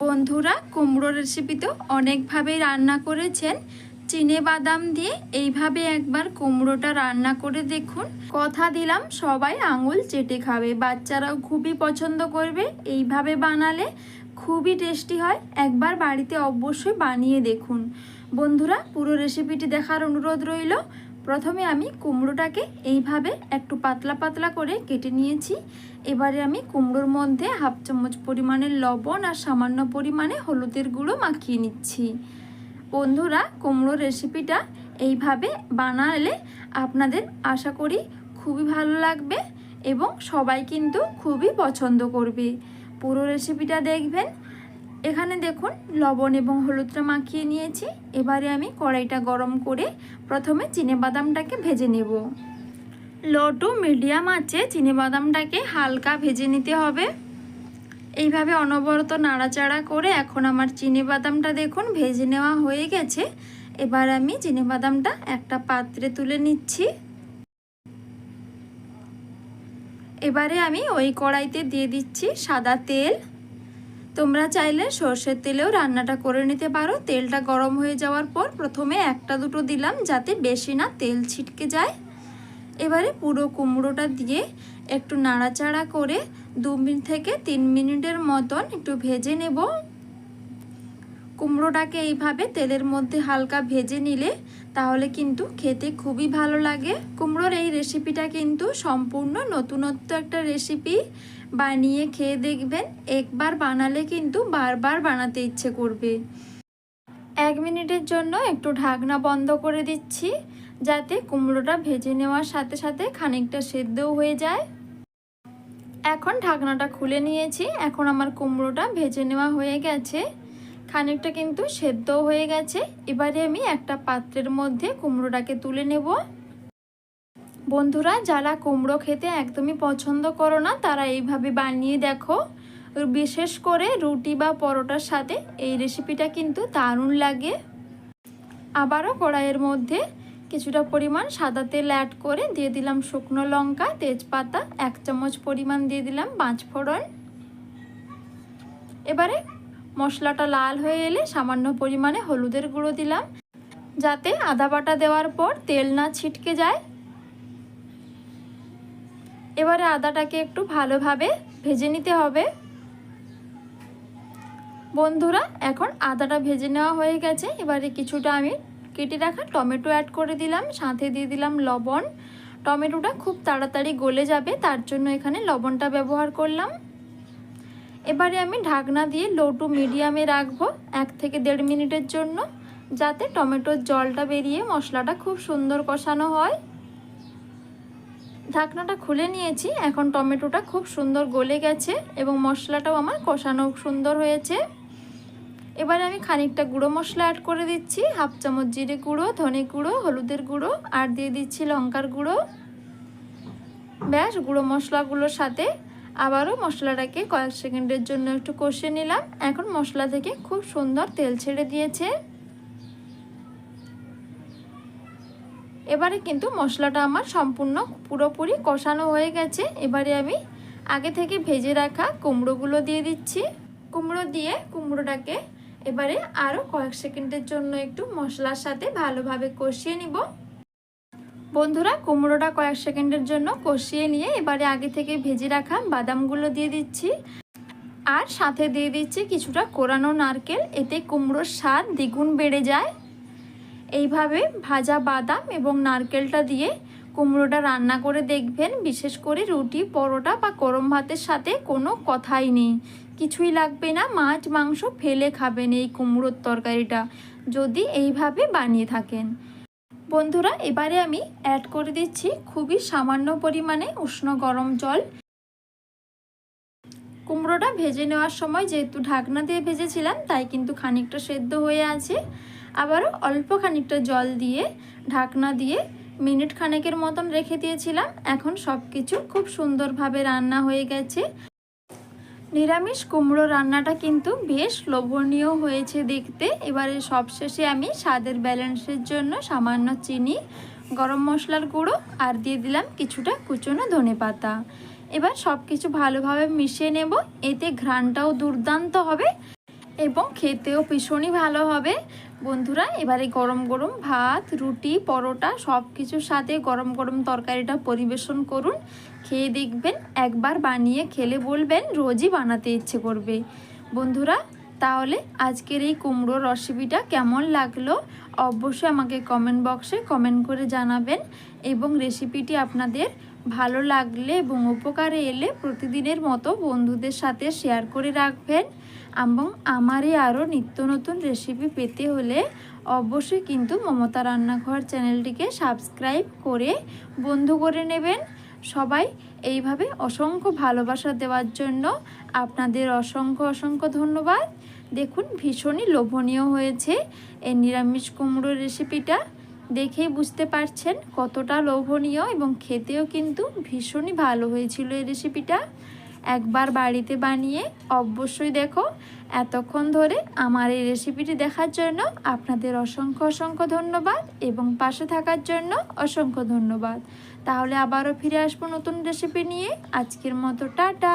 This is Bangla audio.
বন্ধুরা কুমড়ো রেসিপি তো অনেকভাবেই রান্না করেছেন। চিনে বাদাম দিয়ে এইভাবে একবার কুমড়োটা রান্না করে দেখুন। কথা দিলাম, সবাই আঙুল চেটে খাবে। বাচ্চারাও খুবই পছন্দ করবে। এইভাবে বানালে খুবই টেস্টি হয়। একবার বাড়িতে অবশ্যই বানিয়ে দেখুন। বন্ধুরা, পুরো রেসিপিটি দেখার অনুরোধ রইল। প্রথমে আমি কুমড়োটাকে এইভাবে একটু পাতলা পাতলা করে কেটে নিয়েছি। এবারে আমি কুমড়োর মধ্যে হাফ চামচ পরিমাণের লবণ আর সামান্য পরিমাণে হলুদের গুঁড়ো মাখিয়ে নিচ্ছি। বন্ধুরা কুমড়ো রেসিপিটা এইভাবে বানালে আপনাদের আশা করি খুবই ভালো লাগবে এবং সবাই কিন্তু খুবই পছন্দ করবে। পুরো রেসিপিটা দেখবেন। এখানে দেখুন লবণ এবং হলুদটা মাখিয়ে নিয়েছি। এবারে আমি কড়াইটা গরম করে প্রথমে বাদামটাকে ভেজে নেব। লো টু মিডিয়াম আছে বাদামটাকে হালকা ভেজে নিতে হবে। এইভাবে অনবরত নাড়াচাড়া করে এখন আমার বাদামটা দেখুন ভেজে নেওয়া হয়ে গেছে। এবার আমি বাদামটা একটা পাত্রে তুলে নিচ্ছি। এবারে আমি ওই কড়াইতে দিয়ে দিচ্ছি সাদা তেল। তোমরা চাইলে সর্ষের তেলেও রান্নাটা করে নিতে পারো। তেলটা গরম হয়ে যাওয়ার পর প্রথমে একটা দুটো দিলাম যাতে বেশি না তেল ছিটকে যায়। এবারে পুরো কুমড়োটা দিয়ে একটু নাড়াচাড়া করে দু মিনিট থেকে তিন মিনিটের মতন একটু ভেজে নেব। কুমড়োটাকে এইভাবে তেলের মধ্যে হালকা ভেজে নিলে তাহলে কিন্তু খেতে খুবই ভালো লাগে। কুমড়োর এই রেসিপিটা কিন্তু সম্পূর্ণ নতুনত্ব একটা রেসিপি বানিয়ে খেয়ে দেখবেন, একবার বানালে কিন্তু বারবার বানাতে ইচ্ছে করবে। এক মিনিটের জন্য একটু ঢাকনা বন্ধ করে দিচ্ছি, যাতে কুমড়োটা ভেজে নেওয়ার সাথে সাথে খানিকটা সেদ্ধও হয়ে যায়। এখন ঢাকনাটা খুলে নিয়েছি, এখন আমার কুমড়োটা ভেজে নেওয়া হয়ে গেছে। খানিকটা কিন্তু সেদ্ধও হয়ে গেছে। এবারে আমি একটা পাত্রের মধ্যে কুমড়োটাকে তুলে নেব। বন্ধুরা, যারা কুমড়ো খেতে একদমই পছন্দ করো না, তারা এইভাবে বানিয়ে দেখো। বিশেষ করে রুটি বা পরোটার সাথে এই রেসিপিটা কিন্তু দারুণ লাগে। আবারও কড়াইয়ের মধ্যে কিছুটা পরিমাণ সাদা তেল অ্যাড করে দিয়ে দিলাম শুকনো লঙ্কা, তেজপাতা, এক চামচ পরিমাণ দিয়ে দিলাম পাঁচ ফোড়ন এবারে মশলাটা লাল হয়ে এলে সামান্য পরিমাণে হলুদের গুঁড়ো দিলাম। যাতে আদা বাটা দেওয়ার পর তেল না ছিটকে যায়। এবারে আদাটাকে একটু ভালোভাবে ভেজে নিতে হবে। বন্ধুরা, এখন আদাটা ভেজে নেওয়া হয়ে গেছে। এবারে কিছুটা আমি কেটে রাখা টমেটো অ্যাড করে দিলাম। সাথে দিয়ে দিলাম লবণ। টমেটোটা খুব তাড়াতাড়ি গলে যাবে, তার জন্য এখানে লবণটা ব্যবহার করলাম। এবারে আমি ঢাকনা দিয়ে লো টু মিডিয়ামে রাখব এক থেকে দেড় মিনিটের জন্য, যাতে টমেটোর জলটা বেরিয়ে মশলাটা খুব সুন্দর কষানো হয়। ঢাকনাটা খুলে নিয়েছি, এখন টমেটোটা খুব সুন্দর গলে গেছে এবং মশলাটাও আমার কষানো সুন্দর হয়েছে। এবারে আমি খানিকটা গুঁড়ো মশলা অ্যাড করে দিচ্ছি, হাফ চামচ জিরে গুঁড়ো, ধনে গুঁড়ো, হলুদের গুঁড়ো, আর দিয়ে দিচ্ছি লঙ্কার গুঁড়ো। ব্যাস, গুঁড়ো মশলাগুলোর সাথে আবারও মশলাটাকে কয়েক সেকেন্ডের জন্য একটু কষিয়ে নিলাম। এখন মশলা থেকে খুব সুন্দর তেল ছেড়ে দিয়েছে। এবারে কিন্তু মশলাটা আমার সম্পূর্ণ পুরোপুরি কষানো হয়ে গেছে। এবারে আমি আগে থেকে ভেজে রাখা কুমড়োগুলো দিয়ে দিচ্ছি। কুমড়ো দিয়ে কুমড়োটাকে এবারে আরও কয়েক সেকেন্ডের জন্য একটু মশলার সাথে ভালোভাবে কষিয়ে নিব। বন্ধুরা, কুমড়োটা কয়েক সেকেন্ডের জন্য কষিয়ে নিয়ে এবারে আগে থেকে ভেজে রাখা বাদামগুলো দিয়ে দিচ্ছি। আর সাথে দিয়ে দিচ্ছি কিছুটা কোরানো নারকেল, এতে কুমড়োর স্বাদ দ্বিগুণ বেড়ে যায়। এইভাবে ভাজা বাদাম এবং নারকেলটা দিয়ে কুমড়োটা রান্না করে দেখবেন, বিশেষ করে রুটি, পরোটা বা গরম ভাতের সাথে কোনো কথাই নেই। কিছুই লাগবে না, মাছ, মাংস ফেলে খাবেন এই কুমড়োর তরকারিটা, যদি এইভাবে বানিয়ে থাকেন। বন্ধুরা, এবারে আমি অ্যাড করে দিচ্ছি খুবই সামান্য পরিমাণে উষ্ণ গরম জল। কুমড়োটা ভেজে নেওয়ার সময় যেহেতু ঢাকনা দিয়ে ভেজেছিলাম, তাই কিন্তু খানিকটা সেদ্ধ হয়ে আছে। আবারও অল্প খানিকটা জল দিয়ে, ঢাকনা দিয়ে মিনিট খানেকের মতন রেখে দিয়েছিলাম। এখন সব কিছু খুব সুন্দরভাবে রান্না হয়ে গেছে। নিরামিষ কুমড়ো রান্নাটা কিন্তু বেশ লোভনীয় হয়েছে দেখতে। এবারে সবশেষে আমি স্বাদের ব্যালেন্সের জন্য সামান্য চিনি, গরম মশলার গুঁড়ো আর দিয়ে দিলাম কিছুটা কুচনো ধনে পাতা। এবার সব কিছু ভালোভাবে মিশিয়ে নেব, এতে ঘ্রাণটাও দুর্দান্ত হবে এবং খেতেও ভীষণই ভালো হবে। বন্ধুরা, এবারে গরম গরম ভাত, রুটি, পরোটা সব কিছুর সাথে গরম গরম তরকারিটা পরিবেশন করুন। খেয়ে দেখবেন, একবার বানিয়ে খেলে বলবেন রোজই বানাতে ইচ্ছে করবে। বন্ধুরা, তাহলে আজকের এই কুমড়োর রেসিপিটা কেমন লাগল? অবশ্যই আমাকে কমেন্ট বক্সে কমেন্ট করে জানাবেন এবং রেসিপিটি আপনাদের ভালো লাগলে এবং উপকারে এলে প্রতিদিনের মতো বন্ধুদের সাথে শেয়ার করে রাখবেন এবং আমারই আরও নিত্য নতুন রেসিপি পেতে হলে অবশ্যই কিন্তু মমতা রান্নাঘর চ্যানেলটিকে সাবস্ক্রাইব করে বন্ধু করে নেবেন। সবাই এইভাবে অসংখ্য ভালোবাসা দেওয়ার জন্য আপনাদের অসংখ্য অসংখ্য ধন্যবাদ। দেখুন ভীষণই লোভনীয় হয়েছে এই নিরামিষ কুমড়োর রেসিপিটা দেখেই বুঝতে পারছেন কতটা লোভনীয় এবং খেতেও কিন্তু ভীষণই ভালো হয়েছিল এই রেসিপিটা একবার বাড়িতে বানিয়ে অবশ্যই দেখো, এতক্ষণ ধরে আমার এই রেসিপিটি দেখার জন্য আপনাদের অসংখ্য অসংখ্য ধন্যবাদ এবং পাশে থাকার জন্য অসংখ্য ধন্যবাদ। তাহলে আবারও ফিরে আসব নতুন রেসিপি নিয়ে। আজকের মতো টাটা।